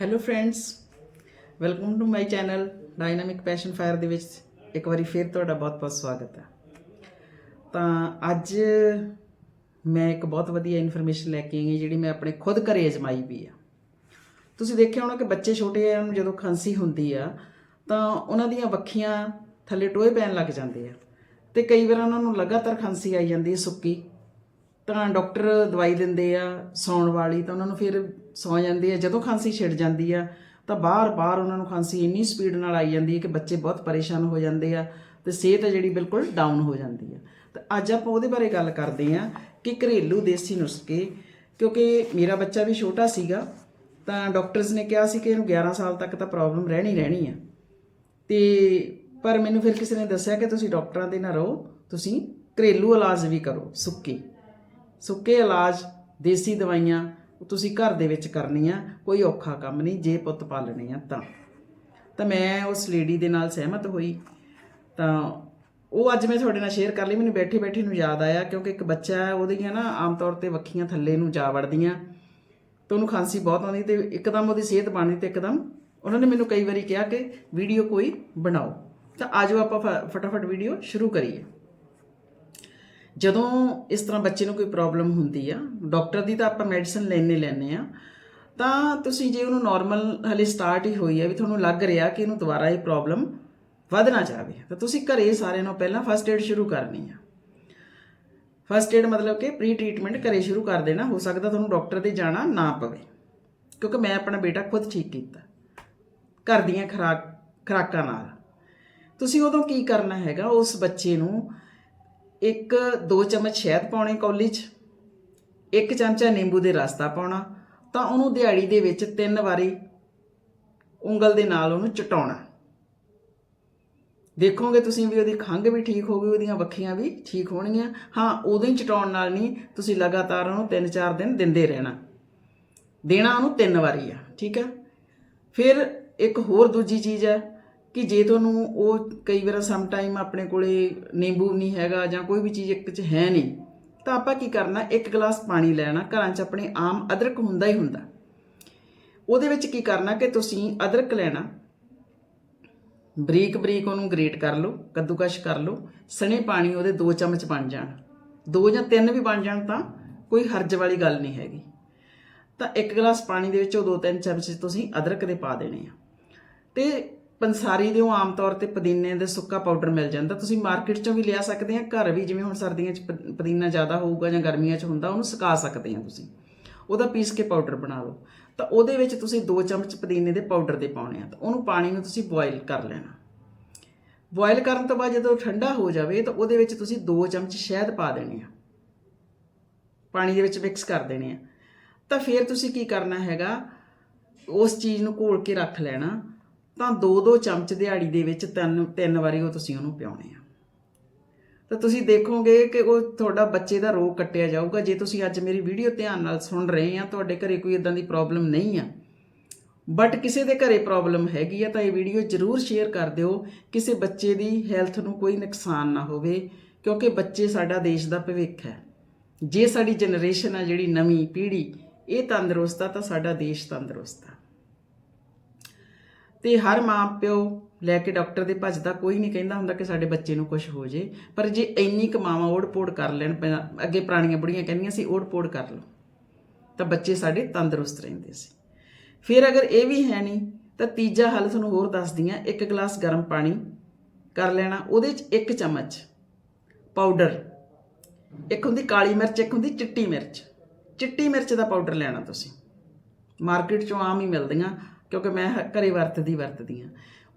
Hello friends welcome to my channel dynamic passion fire ਦੇ ਵਿੱਚ ਇੱਕ ਵਾਰੀ ਫਿਰ ਤੁਹਾਡਾ ਬਹੁਤ-ਬਹੁਤ ਸਵਾਗਤ ਹੈ। ਤਾਂ ਅੱਜ ਮੈਂ ਇੱਕ ਬਹੁਤ ਵਧੀਆ ਇਨਫੋਰਮੇਸ਼ਨ ਲੈ ਕੇ ਆਈ ਹਾਂ, ਜਿਹੜੀ ਮੈਂ ਆਪਣੇ ਖੁਦ ਘਰੇ ਅਜਮਾਈ ਵੀ ਆ। ਤੁਸੀਂ ਦੇਖਿਆ ਹੋਣਾ ਕਿ ਬੱਚੇ ਛੋਟੇ ਆ ਜਦੋਂ ਖਾਂਸੀ ਹੁੰਦੀ ਆ, ਤਾਂ ਉਹਨਾਂ ਦੀਆਂ ਵੱਖੀਆਂ ਥੱਲੇ ਟੋਏ ਪੈਣ ਲੱਗ ਜਾਂਦੇ ਆ। ਤੇ ਕਈ ਵਾਰ ਉਹਨਾਂ ਨੂੰ ਲਗਾਤਾਰ ਖਾਂਸੀ ਆਈ ਜਾਂਦੀ ਹੈ ਸੁੱਕੀ। ਤਾਂ ਡਾਕਟਰ ਦਵਾਈ ਦਿੰਦੇ ਆ ਸੌਣ ਵਾਲੀ, ਤਾਂ ਉਹਨਾਂ ਨੂੰ ਫਿਰ ਸੌ ਜਾਂਦੇ ਆ ਜਦੋਂ ਖਾਂਸੀ ਛਿੜ ਜਾਂਦੀ ਆ, ਤਾਂ ਬਾਰ-ਬਾਰ ਉਹਨਾਂ ਨੂੰ ਖਾਂਸੀ ਇੰਨੀ ਸਪੀਡ ਨਾਲ ਆਈ ਜਾਂਦੀ ਹੈ ਕਿ ਬੱਚੇ ਬਹੁਤ ਪਰੇਸ਼ਾਨ ਹੋ ਜਾਂਦੇ ਆ ਤੇ ਸਿਹਤ ਜਿਹੜੀ ਬਿਲਕੁਲ ਡਾਊਨ ਹੋ ਜਾਂਦੀ ਆ। ਤਾਂ ਅੱਜ ਆਪਾਂ ਉਹਦੇ ਬਾਰੇ ਗੱਲ ਕਰਦੇ ਆ ਕਿ ਘਰੇਲੂ ਦੇਸੀ ਨੁਸਖੇ, ਕਿਉਂਕਿ ਮੇਰਾ ਬੱਚਾ ਵੀ ਛੋਟਾ ਸੀਗਾ, ਤਾਂ ਡਾਕਟਰਸ ਨੇ ਕਿਹਾ ਸੀ ਕਿ ਇਹਨੂੰ 11 ਸਾਲ ਤੱਕ ਤਾਂ ਪ੍ਰੋਬਲਮ ਰਹਿਣੀ ਰਹਿਣੀ ਆ। ਤੇ ਪਰ ਮੈਨੂੰ ਫਿਰ ਕਿਸੇ ਨੇ ਦੱਸਿਆ ਕਿ ਤੁਸੀਂ ਡਾਕਟਰਾਂ ਦੇ ਨਾਲ ਰਹੋ, ਤੁਸੀਂ ਘਰੇਲੂ ਇਲਾਜ ਵੀ ਕਰੋ, ਸੁੱਕੇ। ਸੁੱਕੇ ਇਲਾਜ, ਦੇਸੀ ਦਵਾਈਆਂ ਉਹ ਤੁਸੀਂ ਘਰ ਦੇ ਵਿੱਚ ਕਰਨੀ ਆ, ਕੋਈ ਔਖਾ ਕੰਮ ਨਹੀਂ, ਜੇ ਪੁੱਤ ਪਾਲਣੇ ਆ ਤਾਂ। ਤਾਂ ਮੈਂ ਉਸ ਲੇਡੀ ਦੇ ਨਾਲ ਸਹਿਮਤ ਹੋਈ। ਤਾਂ ਉਹ ਅੱਜ ਮੈਂ ਤੁਹਾਡੇ ਨਾਲ ਸ਼ੇਅਰ ਕਰ ਲਈ, ਮੈਨੂੰ ਬੈਠੇ ਬੈਠੇ ਨੂੰ ਯਾਦ ਆਇਆ, ਕਿਉਂਕਿ ਇੱਕ ਬੱਚਾ ਹੈ, ਉਹਦੀਆਂ ਨਾ ਆਮ ਤੌਰ ਤੇ ਵੱਖੀਆਂ ਥੱਲੇ ਨੂੰ ਜਾ ਵੜਦੀਆਂ। ਤੇ ਉਹਨੂੰ ਖਾਂਸੀ ਬਹੁਤ ਆਉਂਦੀ ਤੇ ਇੱਕਦਮ ਉਹਦੀ ਸਿਹਤ ਬਣਦੀ ਤੇ ਇੱਕਦਮ ਉਹਨਾਂ ਨੇ ਮੈਨੂੰ ਕਈ ਵਾਰੀ ਕਿਹਾ ਕਿ ਵੀਡੀਓ ਕੋਈ ਬਣਾਓ। ਤਾਂ ਆਜੋ ਆਪਾਂ ਫ- ਫਟਾਫਟ ਵੀਡੀਓ ਸ਼ੁਰੂ ਕਰੀਏ। ਜਦੋਂ ਇਸ ਤਰ੍ਹਾਂ ਬੱਚੇ ਨੂੰ ਕੋਈ ਪ੍ਰੋਬਲਮ ਹੁੰਦੀ ਆ ਡਾਕਟਰ ਦੀ ਤਾਂ ਆਪਾਂ ਮੈਡੀਸਨ ਲੈਣੇ ਲੈਣੇ ਆ, ਤਾਂ ਤੁਸੀਂ ਜੇ ਉਹਨੂੰ ਨਾਰਮਲ ਹਲੇ ਸਟਾਰਟ ਹੀ ਹੋਈ ਹੈ ਵੀ ਤੁਹਾਨੂੰ ਲੱਗ ਰਿਹਾ ਕਿ ਇਹਨੂੰ ਦੁਬਾਰਾ ਇਹ ਪ੍ਰੋਬਲਮ ਵਧਣਾ ਚਾਹਵੇ, ਤਾਂ ਤੁਸੀਂ ਘਰੇ ਸਾਰਿਆਂ ਨੂੰ ਪਹਿਲਾਂ ਫਸਟ ਏਡ ਸ਼ੁਰੂ ਕਰਨੀ ਆ। ਫਸਟ ਏਡ ਮਤਲਬ ਕਿ ਪ੍ਰੀ ਟ੍ਰੀਟਮੈਂਟ ਘਰੇ ਸ਼ੁਰੂ ਕਰ ਦੇਣਾ, ਹੋ ਸਕਦਾ ਤੁਹਾਨੂੰ ਡਾਕਟਰ 'ਤੇ ਜਾਣਾ ਨਾ ਪਵੇ, ਕਿਉਂਕਿ ਮੈਂ ਆਪਣਾ ਬੇਟਾ ਖੁਦ ਠੀਕ ਕੀਤਾ, ਘਰ ਦੀਆਂ ਖਰਾਕ, ਖਰਾਕਾਂ ਨਾਲ। ਤੁਸੀਂ ਉਦੋਂ ਕੀ ਕਰਨਾ ਹੈਗਾ, ਉਸ ਬੱਚੇ ਨੂੰ ਇੱਕ ਦੋ ਚਮਚ ਸ਼ਹਿਦ ਪਾਉਣੇ ਕੌਲੀ 'ਚ, ਇੱਕ ਚਮਚਾ ਨਿੰਬੂ ਦੇ ਰਸ ਦਾ ਪਾਉਣਾ, ਤਾਂ ਉਹਨੂੰ ਦਿਹਾੜੀ ਦੇ ਵਿੱਚ ਤਿੰਨ ਵਾਰੀ ਉਂਗਲ ਦੇ ਨਾਲ ਉਹਨੂੰ ਚਟਾਉਣਾ। ਦੇਖੋਗੇ ਤੁਸੀਂ ਵੀ ਉਹਦੀ ਖੰਘ ਵੀ ਠੀਕ ਹੋ ਗਈ, ਉਹਦੀਆਂ ਵੱਖੀਆਂ ਵੀ ਠੀਕ ਹੋਣਗੀਆਂ। ਹਾਂ ਉਦੋਂ ਹੀ ਚਟਾਉਣ ਨਾਲ ਨਹੀਂ, ਤੁਸੀਂ ਲਗਾਤਾਰ ਉਹਨੂੰ 3-4 ਦਿਨ ਦਿੰਦੇ ਰਹਿਣਾ। ਦੇਣਾ ਉਹਨੂੰ ਤਿੰਨ ਵਾਰੀ ਆ, ਠੀਕ ਹੈ ਫਿਰ ਇੱਕ ਹੋਰ ਦੂਜੀ ਚੀਜ਼ ਹੈ ਕਿ ਜੇ ਤੁਹਾਨੂੰ ਉਹ ਕਈ ਵਾਰ ਸਮ ਟਾਈਮ ਆਪਣੇ ਕੋਲੇ ਨਿੰਬੂ ਨਹੀਂ ਹੈਗਾ ਜਾਂ ਕੋਈ ਵੀ ਚੀਜ਼ ਇੱਕ ਚ ਹੈ ਨਹੀਂ, ਤਾਂ ਆਪਾਂ ਕੀ ਕਰਨਾ, ਇੱਕ ਗਲਾਸ ਪਾਣੀ ਲੈਣਾ ਘਰਾਂ 'ਚ ਆਪਣੇ ਆਮ ਅਦਰਕ ਹੁੰਦਾ ਹੀ ਹੁੰਦਾ। ਉਹਦੇ ਵਿੱਚ ਕੀ ਕਰਨਾ ਕਿ ਤੁਸੀਂ ਅਦਰਕ ਲੈਣਾ, ਬਰੀਕ ਬਰੀਕ ਉਹਨੂੰ ਗ੍ਰੇਟ ਕਰ ਲਓ, ਕੱਦੂਕਸ਼ ਕਰ ਲਓ, ਸਣੇ ਪਾਣੀ ਉਹਦੇ 2 ਚਮਚ ਬਣ ਜਾਣ। 2 ਜਾਂ 3 ਵੀ ਬਣ ਜਾਣ ਤਾਂ ਕੋਈ ਹਰਜ ਵਾਲੀ ਗੱਲ ਨਹੀਂ ਹੈਗੀ। ਤਾਂ ਇੱਕ ਗਲਾਸ ਪਾਣੀ ਦੇ ਵਿੱਚ ਉਹ 2-3 ਚਮਚ ਤੁਸੀਂ ਅਦਰਕ ਦੇ ਪਾ ਦੇਣੇ ਆ। ਤੇ ਪੰਸਾਰੀ ਦੇ ਉਹ ਆਮ ਤੌਰ ਤੇ ਪੁਦੀਨੇ ਦੇ ਸੁੱਕਾ ਪਾਊਡਰ ਮਿਲ ਜਾਂਦਾ। ਤੁਸੀਂ ਮਾਰਕੀਟ ਚੋਂ ਵੀ ਲਿਆ ਸਕਦੇ ਆ, ਘਰ ਵੀ ਜਿਵੇਂ ਹੁਣ ਸਰਦੀਆਂ 'ਚ ਪ- ਪੁਦੀਨਾ ਜ਼ਿਆਦਾ ਹੋਊਗਾ ਜਾਂ ਗਰਮੀਆਂ 'ਚ ਹੁੰਦਾ, ਉਹਨੂੰ ਸੁਕਾ ਸਕਦੇ ਆ ਤੁਸੀਂ। ਉਹਦਾ ਪੀਸ ਕੇ ਪਾਊਡਰ ਬਣਾ ਲਓ। ਤਾਂ ਉਹਦੇ ਵਿੱਚ ਤੁਸੀਂ 2 ਚਮਚ ਪੁਦੀਨੇ ਦੇ ਪਾਊਡਰ ਦੇ ਪਾਉਣੇ ਆ, ਤਾਂ ਉਹਨੂੰ ਪਾਣੀ ਨੂੰ ਤੁਸੀਂ ਬੋਇਲ ਕਰ ਲੈਣਾ। ਬੋਇਲ ਕਰਨ ਤੋਂ ਬਾਅਦ ਜਦੋਂ ਠੰਡਾ ਹੋ ਜਾਵੇ, ਤਾਂ ਉਹਦੇ ਵਿੱਚ ਤੁਸੀਂ 2 ਚਮਚ ਸ਼ਹਿਦ ਪਾ ਦੇਣੇ ਆ। ਪਾਣੀ ਦੇ ਵਿੱਚ ਮਿਕਸ ਕਰ ਦੇਣੇ ਆ। ਤਾਂ ਫਿਰ ਤੁਸੀਂ ਕੀ ਕਰਨਾ ਹੈਗਾ, ਉਸ ਚੀਜ਼ ਨੂੰ ਘੋਲ ਕੇ ਰੱਖ ਲੈਣਾ। ਤਾਂ 2-2 ਚਮਚ ਦਿਹਾੜੀ ਦੇ ਵਿੱਚ ਤਿੰਨ ਤਿੰਨ ਵਾਰੀ ਉਹ ਤੁਸੀਂ ਉਹਨੂੰ ਪਿਆਉਣੇ ਆ। ਤਾਂ ਤੁਸੀਂ ਦੇਖੋਗੇ ਕਿ ਉਹ ਤੁਹਾਡਾ ਬੱਚੇ ਦਾ ਰੋਗ ਕੱਟਿਆ ਜਾਊਗਾ। ਜੇ ਤੁਸੀਂ ਅੱਜ ਮੇਰੀ ਵੀਡੀਓ ਧਿਆਨ ਨਾਲ ਸੁਣ ਰਹੇ ਆ, ਤੁਹਾਡੇ ਘਰੇ ਕੋਈ ਇਦਾਂ ਦੀ ਪ੍ਰੋਬਲਮ ਨਹੀਂ ਆ। ਬਟ ਕਿਸੇ ਦੇ ਘਰੇ ਪ੍ਰੋਬਲਮ ਹੈਗੀ ਆ ਤਾਂ ਇਹ ਵੀਡੀਓ ਜਰੂਰ ਸ਼ੇਅਰ ਕਰ ਦਿਓ। ਕਿਸੇ ਬੱਚੇ ਦੀ ਹੈਲਥ ਨੂੰ ਕੋਈ ਨੁਕਸਾਨ ਨਾ ਹੋਵੇ, ਕਿਉਂਕਿ ਬੱਚੇ ਸਾਡਾ ਦੇਸ਼ ਦਾ ਭਵਿੱਖ ਹੈ। ਜੇ ਸਾਡੀ ਜਨਰੇਸ਼ਨ ਆ ਜਿਹੜੀ ਨਵੀਂ ਪੀੜ੍ਹੀ, ਇਹ ਤੰਦਰੁਸਤ ਆ ਤਾਂ ਸਾਡਾ ਦੇਸ਼ ਤੰਦਰੁਸਤ ਆ। ਤੇ ਹਰ ਮਾਂ ਪਿਓ ਲੈ ਕੇ ਡਾਕਟਰ ਦੇ ਭੱਜਦਾ ਕੋਈ ਨਹੀਂ ਕਹਿੰਦਾ ਹੁੰਦਾ ਕਿ ਸਾਡੇ ਬੱਚੇ ਨੂੰ ਕੁਝ ਹੋ ਜੇ। ਪਰ ਜੇ ਇੰਨੀ ਕਮਾਵਾਂ ਓੜ-ਪੋੜ ਕਰ ਲੈਣ ਅੱਗੇ ਪੁਰਾਣੀਆਂ ਬੁੜੀਆਂ ਕਹਿੰਦੀਆਂ ਸੀ, ਓੜ-ਪੋੜ ਕਰ ਲਓ। ਤਾਂ ਬੱਚੇ ਸਾਡੇ ਤੰਦਰੁਸਤ ਰਹਿੰਦੇ ਸੀ। ਫਿਰ ਅਗਰ ਇਹ ਵੀ ਹੈ ਨਹੀਂ, ਤਾਂ ਤੀਜਾ ਹੱਲ ਤੁਹਾਨੂੰ ਹੋਰ ਦੱਸਦੀ ਹਾਂ। ਇੱਕ ਗਲਾਸ ਗਰਮ ਪਾਣੀ ਕਰ ਲੈਣਾ, ਉਹਦੇ 'ਚ ਇੱਕ ਚਮਚ ਪਾਊਡਰ। ਇੱਕ ਹੁੰਦੀ ਕਾਲੀ ਮਿਰਚ, ਇੱਕ ਹੁੰਦੀ ਚਿੱਟੀ ਮਿਰਚ। ਚਿੱਟੀ ਮਿਰਚ ਦਾ ਪਾਊਡਰ ਲੈਣਾ ਤੁਸੀਂ। ਮਾਰਕੀਟ 'ਚੋਂ ਆਮ ਹੀ ਮਿਲਦੀਆਂ। ਕਿਉਂਕਿ ਮੈਂ ਹ- ਘਰੇ ਵਰਤਦੀ ਵਰਤਦੀ ਹਾਂ।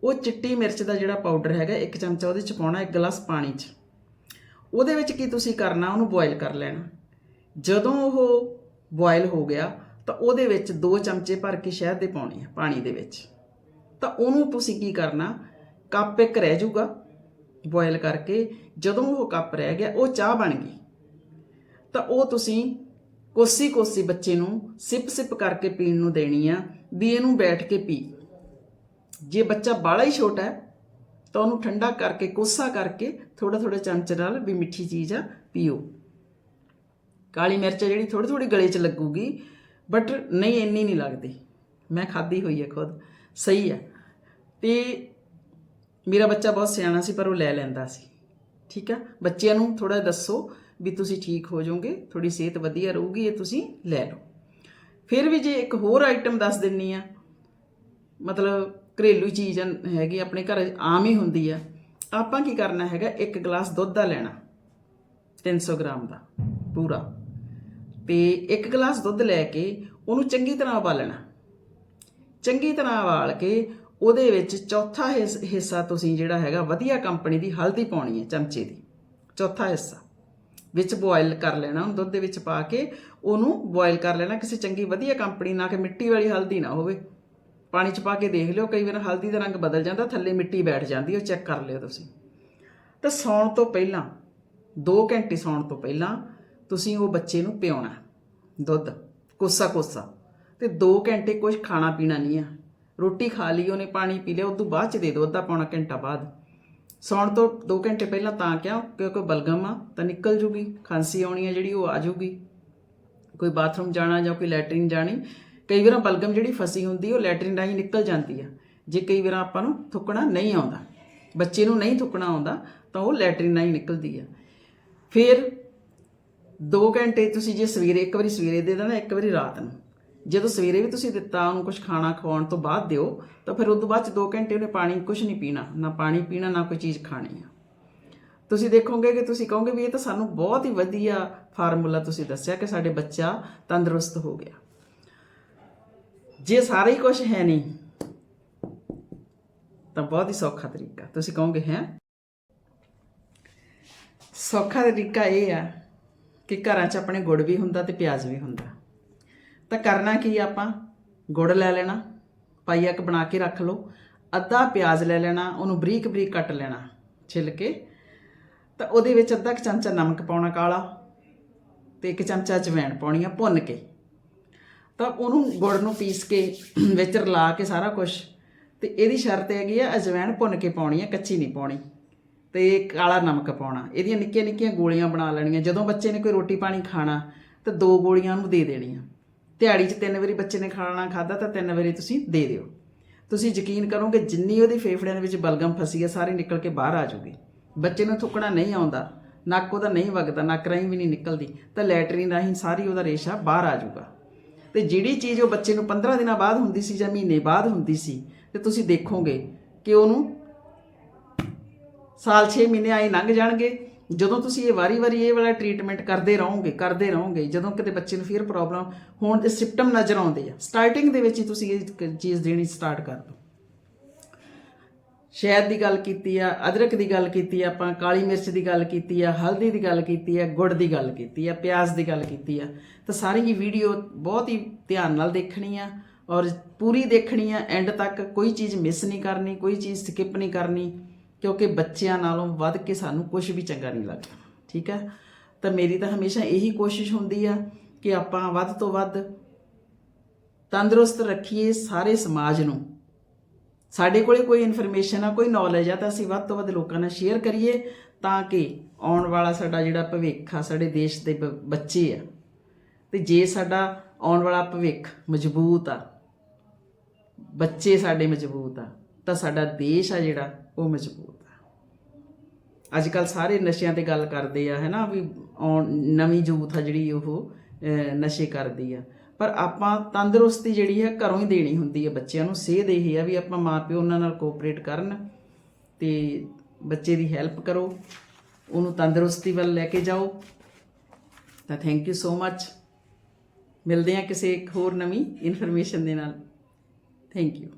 ਉਹ ਚਿੱਟੀ ਮਿਰਚ ਦਾ ਜਿਹੜਾ ਪਾਊਡਰ ਹੈਗਾ, ਇੱਕ ਚਮਚਾ ਉਹਦੇ 'ਚ ਪਾਉਣਾ, ਇੱਕ ਗਲਾਸ ਪਾਣੀ 'ਚ। ਉਹਦੇ ਵਿੱਚ ਕੀ ਤੁਸੀਂ ਕਰਨਾ, ਉਹਨੂੰ ਬੋਇਲ ਕਰ ਲੈਣਾ। ਜਦੋਂ ਉਹ ਬੋਇਲ ਹੋ ਗਿਆ, ਤਾਂ ਉਹਦੇ ਵਿੱਚ 2 ਚਮਚੇ ਭਰ ਕੇ ਸ਼ਹਿਦ ਦੇ ਪਾਉਣੇ ਆ, ਪਾਣੀ ਦੇ ਵਿੱਚ। ਤਾਂ ਉਹਨੂੰ ਤੁਸੀਂ ਕੀ ਕਰਨਾ, ਕੱਪ ਇੱਕ ਰਹਿ ਜਾਊਗਾ ਬੋਇਲ ਕਰਕੇ। ਜਦੋਂ ਉਹ ਕੱਪ ਰਹਿ ਗਿਆ, ਉਹ ਚਾਹ ਬਣ ਗਈ। ਤਾਂ ਉਹ ਤੁਸੀਂ ਕੋਸੀ ਕੋਸੀ ਬੱਚੇ ਨੂੰ ਸਿਪ ਸਿਪ ਕਰਕੇ ਪੀਣ ਨੂੰ ਦੇਣੀ ਆ। ਵੀ ਇਹਨੂੰ ਬੈਠ ਕੇ ਪੀ। ਜੇ ਬੱਚਾ ਬਾਲਾ ਹੀ ਛੋਟਾ ਹੈ, ਤਾਂ ਉਹਨੂੰ ਠੰਡਾ ਕਰਕੇ, ਕੋਸਾ ਕਰਕੇ ਥੋੜਾ ਥੋੜਾ ਚਮਚ ਨਾਲ ਵੀ ਮਿੱਠੀ ਚੀਜ਼ ਆ ਪੀਓ। ਕਾਲੀ ਮਿਰਚ ਆ ਜਿਹੜੀ ਥੋੜੀ ਥੋੜੀ ਗਲੇ 'ਚ ਲੱਗੂਗੀ ਬਟ ਨਹੀਂ, ਇੰਨੀ ਨਹੀਂ ਲੱਗਦੀ। ਮੈਂ ਖਾਧੀ ਹੋਈ ਹੈ ਖੁਦ। ਸਹੀ ਹੈ ਤੇ ਮੇਰਾ ਬੱਚਾ ਬਹੁਤ ਸਿਆਣਾ ਸੀ, ਪਰ ਉਹ ਲੈ ਲੈਂਦਾ ਸੀ। ਠੀਕ ਆ? ਬੱਚਿਆਂ ਨੂੰ ਥੋੜਾ ਦੱਸੋ ਵੀ ਤੁਸੀਂ ਠੀਕ ਹੋ ਜਾਓਗੇ ਥੋੜੀ ਸਿਹਤ ਵਧੀਆ ਰਹੂਗੀ, ਇਹ ਤੁਸੀਂ ਲੈ ਲਓ। ਫਿਰ ਵੀ ਜੇ ਇੱਕ ਹੋਰ ਆਈਟਮ ਦੱਸ ਦਿੰਨੀ ਆ, ਮਤਲਬ ਘਰੇਲੂ ਚੀਜ਼ ਹੈਗੀ ਆਪਣੇ ਘਰ ਆਮ ਹੀ ਹੁੰਦੀ ਆ, ਆਪਾਂ ਕੀ ਕਰਨਾ ਹੈਗਾ, ਇੱਕ ਗਲਾਸ ਦੁੱਧ ਦਾ ਲੈਣਾ 300 ਗ੍ਰਾਮ ਦਾ, ਪੂਰਾ। ਤੇ ਇੱਕ ਗਲਾਸ ਦੁੱਧ ਲੈ ਕੇ ਉਹਨੂੰ ਚੰਗੀ ਤਰ੍ਹਾਂ ਉਬਾਲਣਾ। ਚੰਗੀ ਤਰ੍ਹਾਂ ਉਬਾਲ ਕੇ ਉਹਦੇ ਵਿੱਚ ਚੌਥਾ ਹਿੱਸ- ਹਿੱਸਾ ਤੁਸੀਂ ਜਿਹੜਾ ਹੈਗਾ, ਵਧੀਆ ਕੰਪਨੀ ਦੀ ਹਲਦੀ ਪਾਉਣੀ ਹੈ ਚਮਚੇ ਦੀ। ਚੌਥਾ ਹਿੱਸਾ। ਵਿੱਚ ਬੋਇਲ ਕਰ ਲੈਣਾ ਉਹਨੂੰ ਦੁੱਧ ਦੇ ਵਿੱਚ ਪਾ ਕੇ ਉਹਨੂੰ ਬੋਇਲ ਕਰ ਲੈਣਾ। ਕਿਸੇ ਚੰਗੀ ਵਧੀਆ ਕੰਪਨੀ ਨਾ ਕਿ ਮਿੱਟੀ ਵਾਲੀ ਹਲਦੀ ਨਾ ਹੋਵੇ। ਪਾਣੀ ਚ ਪਾ ਕੇ ਦੇਖ ਲਿਓ, ਕਈ ਵਾਰ ਹਲਦੀ ਦਾ ਰੰਗ ਬਦਲ ਜਾਂਦਾ, ਥੱਲੇ ਮਿੱਟੀ ਬੈਠ ਜਾਂਦੀ, ਉਹ ਚੈੱਕ ਕਰ ਲਿਓ ਤੁਸੀਂ। ਤਾਂ ਸੌਣ ਤੋਂ ਪਹਿਲਾਂ 2 ਘੰਟੇ ਸੌਣ ਤੋਂ ਪਹਿਲਾਂ ਤੁਸੀਂ ਉਹ ਬੱਚੇ ਨੂੰ ਪਿਆਉਣਾ, ਦੁੱਧ, ਕੋਸਾ ਕੋਸਾ। ਤੇ 2 ਘੰਟੇ ਕੁਝ ਖਾਣਾ ਪੀਣਾ ਨਹੀਂ ਆ। ਰੋਟੀ ਖਾ ਲਈ, ਉਹਨੇ ਪਾਣੀ ਪੀ ਲਿਆ, ਉਸ ਤੋਂ ਬਾਅਦ ਚ ਦੇ ਦਿਓ, ਅੱਧਾ ਪੌਣਾ ਘੰਟਾ ਬਾਅਦ। ਸੌਣ ਤੋਂ 2 ਘੰਟੇ ਪਹਿਲਾਂ ਤਾਂ ਕਿਉਂ ਕਿਉਂਕਿ ਬਲਗਮ ਆ, ਤਾਂ ਨਿਕਲ ਜੂਗੀ, ਖਾਂਸੀ ਆਉਣੀ ਆ ਜਿਹੜੀ, ਉਹ ਆ ਜੂਗੀ। ਕੋਈ ਬਾਥਰੂਮ ਜਾਣਾ ਜਾਂ ਕੋਈ ਲੈਟਰਿਨ ਜਾਣੀ, ਕਈ ਵਾਰ ਬਲਗਮ ਜਿਹੜੀ ਫਸੀ ਹੁੰਦੀ, ਉਹ ਲੈਟਰਿਨ ਰਾਹੀਂ ਨਿਕਲ ਜਾਂਦੀ ਆ। ਜੇ ਕਈ ਵਾਰ ਆਪਾਂ ਨੂੰ ਥੁੱਕਣਾ ਨਹੀਂ ਆਉਂਦਾ, ਬੱਚੇ ਨੂੰ ਨਹੀਂ ਥੁੱਕਣਾ ਆਉਂਦਾ, ਤਾਂ ਉਹ ਲੈਟਰਿਨ ਰਾਹੀਂ ਨਿਕਲਦੀ ਆ। ਫਿਰ 2 ਘੰਟੇ ਤੁਸੀਂ ਜੇ ਸਵੇਰੇ, ਇੱਕ ਵਾਰੀ ਸਵੇਰੇ ਦੇ ਦੇਣਾ, ਇੱਕ ਵਾਰੀ ਰਾਤ ਨੂੰ। ਜਦੋਂ ਸਵੇਰੇ ਵੀ ਤੁਸੀਂ ਦਿੱਤਾ ਉਹਨੂੰ ਕੁਝ ਖਾਣਾ ਖਵਾਉਣ ਤੋਂ ਬਾਅਦ ਦਿਓ, ਤਾਂ ਫਿਰ ਉਸ ਤੋਂ ਬਾਅਦ ਚ 2 ਘੰਟੇ ਉਹਨੇ ਪਾਣੀ ਕੁਝ ਨਹੀਂ ਪੀਣਾ, ਨਾ ਪਾਣੀ ਪੀਣਾ, ਨਾ ਕੋਈ ਚੀਜ਼ ਖਾਣੀ ਆ। ਤੁਸੀਂ ਦੇਖੋਗੇ ਕਿ ਤੁਸੀਂ ਕਹੋਗੇ ਵੀ ਇਹ ਤਾਂ ਸਾਨੂੰ ਬਹੁਤ ਹੀ ਵਧੀਆ ਫਾਰਮੂਲਾ ਤੁਸੀਂ ਦੱਸਿਆ ਕਿ ਸਾਡੇ ਬੱਚਾ ਤੰਦਰੁਸਤ ਹੋ ਗਿਆ। ਜੇ ਸਾਰਾ ਹੀ ਕੁਝ ਹੈ ਨਹੀਂ, ਤਾਂ ਬਹੁਤ ਹੀ ਸੌਖਾ ਤਰੀਕਾ। ਤੁਸੀਂ ਕਹੋਗੇ, ਹੈ? ਸੌਖਾ ਤਰੀਕਾ ਇਹ ਆ ਕਿ ਘਰਾਂ 'ਚ ਆਪਣੇ ਗੁੜ ਵੀ ਹੁੰਦਾ ਤੇ ਪਿਆਜ਼ ਵੀ ਹੁੰਦਾ। ਤਾਂ ਕਰਨਾ ਕੀ ਆਪਾਂ? ਗੁੜ ਲੈ ਲੈਣਾ ਪਾਈਆ ਕ ਬਣਾ ਕੇ ਰੱਖ ਲਓ, ਅੱਧਾ ਪਿਆਜ਼ ਲੈ ਲੈਣਾ, ਉਹਨੂੰ ਬਰੀਕ ਬਰੀਕ ਕੱਟ ਲੈਣਾ ਛਿੱਲ ਕੇ ਤਾਂ ਉਹਦੇ ਵਿੱਚ ਅੱਧਾ ਕੁ ਚਮਚਾ ਨਮਕ ਪਾਉਣਾ ਕਾਲਾ ਤੇ ਇੱਕ ਚਮਚਾ ਅਜਵਾਇਣ ਪਾਉਣੀ ਆ ਭੁੰਨ ਕੇ। ਤਾਂ ਉਹਨੂੰ ਗੁੜ ਨੂੰ ਪੀਸ ਕੇ ਵਿੱਚ ਰਲਾ ਕੇ ਸਾਰਾ ਕੁਝ ਤੇ ਇਹਦੀ ਸ਼ਰਤ ਹੈਗੀ ਆ ਅਜਵਾਇਣ ਭੁੰਨ ਕੇ ਪਾਉਣੀ ਆ, ਕੱਚੀ ਨਹੀਂ ਪਾਉਣੀ, ਤੇ ਕਾਲਾ ਨਮਕ ਪਾਉਣਾ। ਇਹਦੀਆਂ ਨਿੱਕੀਆਂ ਨਿੱਕੀਆਂ ਗੋਲੀਆਂ ਬਣਾ ਲੈਣੀਆਂ, ਜਦੋਂ ਬੱਚੇ ਨੇ ਕੋਈ ਰੋਟੀ ਪਾਣੀ ਖਾਣਾ, ਤਾਂ ਦੋ ਗੋਲੀਆਂ ਉਹਨੂੰ ਦੇ ਦੇਣੀਆਂ। ਦਿਹਾੜੀ 'ਚ ਤਿੰਨ ਵਾਰੀ ਬੱਚੇ ਨੇ ਖਾਣਾ ਖਾਦਾ ਤਾਂ ਤਿੰਨ ਵਾਰੀ ਤੁਸੀਂ ਦੇ ਦਿਓ। ਤੁਸੀਂ ਯਕੀਨ ਕਰੋਗੇ ਜਿੰਨੀ ਉਹਦੀ ਫੇਫੜਿਆਂ ਦੇ ਵਿੱਚ ਬਲਗਮ ਫਸੀ ਹੈ ਸਾਰੀ ਨਿਕਲ ਕੇ ਬਾਹਰ ਆ ਜਾਊਗੀ। ਬੱਚੇ ਨੂੰ ਥੁੱਕਣਾ ਨਹੀਂ ਆਉਂਦਾ, ਨੱਕ ਉਹਦਾ ਨਹੀਂ ਵਗਦਾ, ਨੱਕ ਰਾਹੀਂ ਵੀ ਨਹੀਂ ਨਿਕਲਦੀ, ਤਾਂ ਲੈਟਰੀਨ ਰਾਹੀਂ ਸਾਰੀ ਉਹਦਾ ਰੇਸ਼ਾ ਬਾਹਰ ਆ ਜਾਊਗਾ। ਤੇ ਜਿਹੜੀ ਚੀਜ਼ ਉਹ ਬੱਚੇ ਨੂੰ 15 ਦਿਨਾਂ ਬਾਅਦ ਹੁੰਦੀ ਸੀ ਜਾਂ ਮਹੀਨੇ ਬਾਅਦ ਹੁੰਦੀ ਸੀ, ਤੇ ਤੁਸੀਂ ਦੇਖੋਗੇ ਕਿ ਉਹਨੂੰ ਸਾਲ 6 ਮਹੀਨੇ ਆਏ ਲੰਘ ਜਾਣਗੇ ਜਦੋਂ ਤੁਸੀਂ ਇਹ ਵਾਰੀ-ਵਾਰੀ ਇਹ ਵਾਲਾ ਟ੍ਰੀਟਮੈਂਟ ਕਰਦੇ ਰਹੋਗੇ ਕਰਦੇ ਰਹੋਗੇ, ਜਦੋਂ ਕਿਤੇ ਬੱਚੇ ਨੂੰ ਫਿਰ ਪ੍ਰੋਬਲਮ ਹੋਣ ਦੇ ਸਿਪਟਮ ਨਜ਼ਰ ਆਉਂਦੇ ਆ ਸਟਾਰਟਿੰਗ ਦੇ ਵਿੱਚ ਹੀ ਤੁਸੀਂ ਇਹ ਚੀਜ਼ ਦੇਣੀ ਸਟਾਰਟ ਕਰ ਦਿਓ। ਸ਼ਹਿਦ ਦੀ ਗੱਲ ਕੀਤੀ ਆ, ਅਦਰਕ ਦੀ ਗੱਲ ਕੀਤੀ ਆ ਆਪਾਂ, ਕਾਲੀ ਮਿਰਚ ਦੀ ਗੱਲ ਕੀਤੀ ਆ, ਹਲਦੀ ਦੀ ਗੱਲ ਕੀਤੀ ਆ, ਗੁੜ ਦੀ ਗੱਲ ਕੀਤੀ ਆ, ਪਿਆਜ਼ ਦੀ ਗੱਲ ਕੀਤੀ ਆ, ਤਾਂ ਸਾਰੀ ਹੀ ਵੀਡੀਓ ਬਹੁਤ ਹੀ ਧਿਆਨ ਨਾਲ ਦੇਖਣੀ ਆ ਔਰ ਪੂਰੀ ਦੇਖਣੀ ਆ ਐਂਡ ਤੱਕ ਕੋਈ ਚੀਜ਼ ਮਿਸ ਨਹੀਂ ਕਰਨੀ, ਕੋਈ ਚੀਜ਼ ਸਕਿਪ ਨਹੀਂ ਕਰਨੀ। ਕਿਉਂਕਿ ਬੱਚਿਆਂ ਨਾਲੋਂ ਵੱਧ ਕੇ ਸਾਨੂੰ ਕੁਝ ਵੀ ਚੰਗਾ ਨਹੀਂ ਲੱਗਦਾ, ਠੀਕ ਹੈ? ਤਾਂ ਮੇਰੀ ਤਾਂ ਹਮੇਸ਼ਾ ਇਹੀ ਕੋਸ਼ਿਸ਼ ਹੁੰਦੀ ਆ ਕਿ ਆਪਾਂ ਵੱਧ ਤੋਂ ਵੱਧ ਤੰਦਰੁਸਤ ਰੱਖੀਏ ਸਾਰੇ ਸਮਾਜ ਨੂੰ। ਸਾਡੇ ਕੋਲੇ ਕੋਈ ਇਨਫੋਰਮੇਸ਼ਨ ਆ, ਕੋਈ ਨੌਲੇਜ ਆ, ਤਾਂ ਅਸੀਂ ਵੱਧ ਤੋਂ ਵੱਧ ਲੋਕਾਂ ਨਾਲ ਸ਼ੇਅਰ ਕਰੀਏ ਤਾਂ ਕਿ ਆਉਣ ਵਾਲਾ ਸਾਡਾ ਜਿਹੜਾ ਭਵਿੱਖ ਆ, ਸਾਡੇ ਦੇਸ਼ ਦੇ ਬ- ਬੱਚੇ ਆ, ਤੇ ਜੇ ਸਾਡਾ ਆਉਣ ਵਾਲਾ ਭਵਿੱਖ ਮਜ਼ਬੂਤ ਆ, ਬੱਚੇ ਸਾਡੇ ਮਜ਼ਬੂਤ ਆ ਤਾਂ ਸਾਡਾ ਦੇਸ਼ ਆ ਜਿਹੜਾ, ਉਹ ਮਜ਼ਬੂਤ ਆ। ਅੱਜ ਕੱਲ ਸਾਰੇ ਨਸ਼ਿਆਂ ਤੇ ਗੱਲ ਕਰਦੇ ਆ, ਹੈਨਾ, ਵੀ ਆਉਣ- ਨਵੀਂ ਯੂਥ ਆ ਜਿਹੜੀ ਉਹ ਨਸ਼ੇ ਕਰਦੀ ਆ। ਪਰ ਆਪਾਂ ਤੰਦਰੁਸਤੀ ਜਿਹੜੀ ਹੈ, ਘਰੋਂ ਹੀ ਦੇਣੀ ਹੁੰਦੀ ਹੈ ਬੱਚਿਆਂ ਨੂੰ। ਸੇਧ ਇਹ ਆ ਵੀ ਆਪਾਂ ਮਾਪਿਓ ਉਹਨਾਂ ਨਾਲ ਕੋਆਪਰੇਟ ਕਰਨ ਤੇ ਬੱਚੇ ਦੀ ਹੈਲਪ ਕਰੋ, ਉਹਨੂੰ ਤੰਦਰੁਸਤੀ ਵੱਲ ਲੈ ਕੇ ਜਾਓ। ਤਾਂ ਥੈਂਕ ਯੂ ਸੋ ਮੱਚ ਮਿਲਦੇ ਹਾਂ ਕਿਸੇ ਇੱਕ ਹੋਰ ਨਵੀਂ ਇਨਫੋਰਮੇਸ਼ਨ ਦੇ ਨਾਲ। Thank you